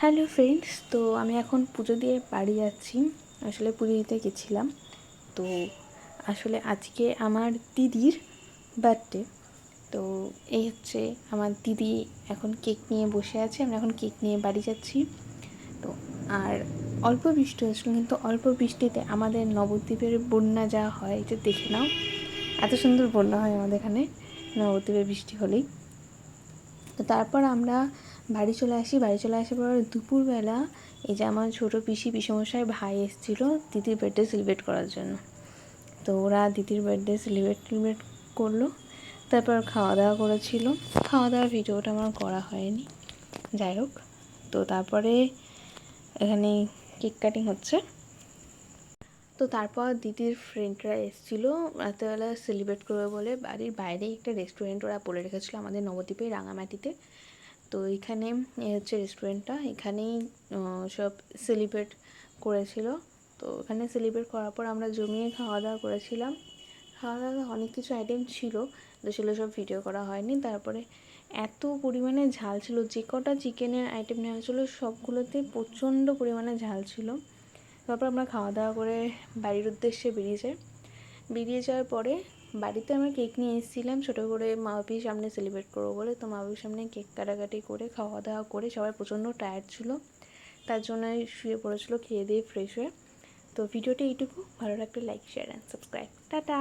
Hello friends তো আমি এখন পুজো দিয়ে বাড়ি যাচ্ছি। আসলে পুজো দিতে গেছিলাম। তো আসলে আজকে আমার দিদির বার্থডে তো এই হচ্ছে আমার দিদি এখন কেক নিয়ে বসে আছে। আমরা এখন কেক নিয়ে বাড়ি যাচ্ছি। তো আর অল্প বৃষ্টি হয়েছিল, কিন্তু অল্প বৃষ্টিতে আমাদের নবদ্বীপের বন্যা যা হয় এটা দেখে নাও। এত সুন্দর বন্যা হয় আমাদের এখানে, নবদ্বীপে বৃষ্টি হলেই। তো তারপর আমরা বাড়ি চলে আসি, বাড়ি চলে আসার পর দুপুরবেলা এই যে আমার ছোটো পিসি, পিসমশাই ভাই এসেছিল দিদির বার্থডে সেলিব্রেট করার জন্য। তো ওরা দিদির বার্থডে সেলিব্রেট টেলিব্রেট করল। তারপর খাওয়া দাওয়া করেছিল। খাওয়া দাওয়ার ভিডিওটা আমার করা হয়নি। যাই হোক, তো তারপরে এখানে কেক কাটিং হচ্ছে। তো তারপর দিদির ফ্রেন্ডরা এসেছিল রাত্রেবেলা সেলিব্রেট করবে বলে। বাড়ির বাইরেই একটা রেস্টুরেন্ট ওরা বলে রেখেছিলো আমাদের নবদ্বীপে রাঙামাটিতে। তো এখানে হচ্ছে রেস্টুরেন্টটা এখানেই সব সেলিব্রেট করেছিল। তো এখানে সেলিব্রেট করার পর আমরা জমিয়ে খাওয়া দাওয়া করেছিলাম। খাওয়া দাওয়া অনেক কিছু আইটেম ছিল, তো সেগুলো সব ভিডিও করা হয়নি। তারপরে এত পরিমাণে ঝাল ছিল, যে কটা চিকেনের আইটেম নেওয়া ছিল সবগুলোতে প্রচণ্ড পরিমাণে ঝাল ছিল। তারপর আমরা খাওয়া দাওয়া করে বাড়ির উদ্দেশ্যে বেরিয়ে যাই। বেরিয়ে যাওয়ার পরে বাড়িতে আমি কেক নিয়ে এসেছিলাম, ছোটো করে মা বাপির সামনে সেলিব্রেট করব বলে। তো মা বাপির সামনে কেক কাটাকাটি করে খাওয়া দাওয়া করে সবাই প্রচণ্ড টায়ার্ড ছিল। তার জন্য শুয়ে পড়েছিল, খেয়ে দিয়ে ফ্রেশ হয়ে। তো ভিডিওটা এইটুকু। ভালো লাগলে like share and subscribe tata!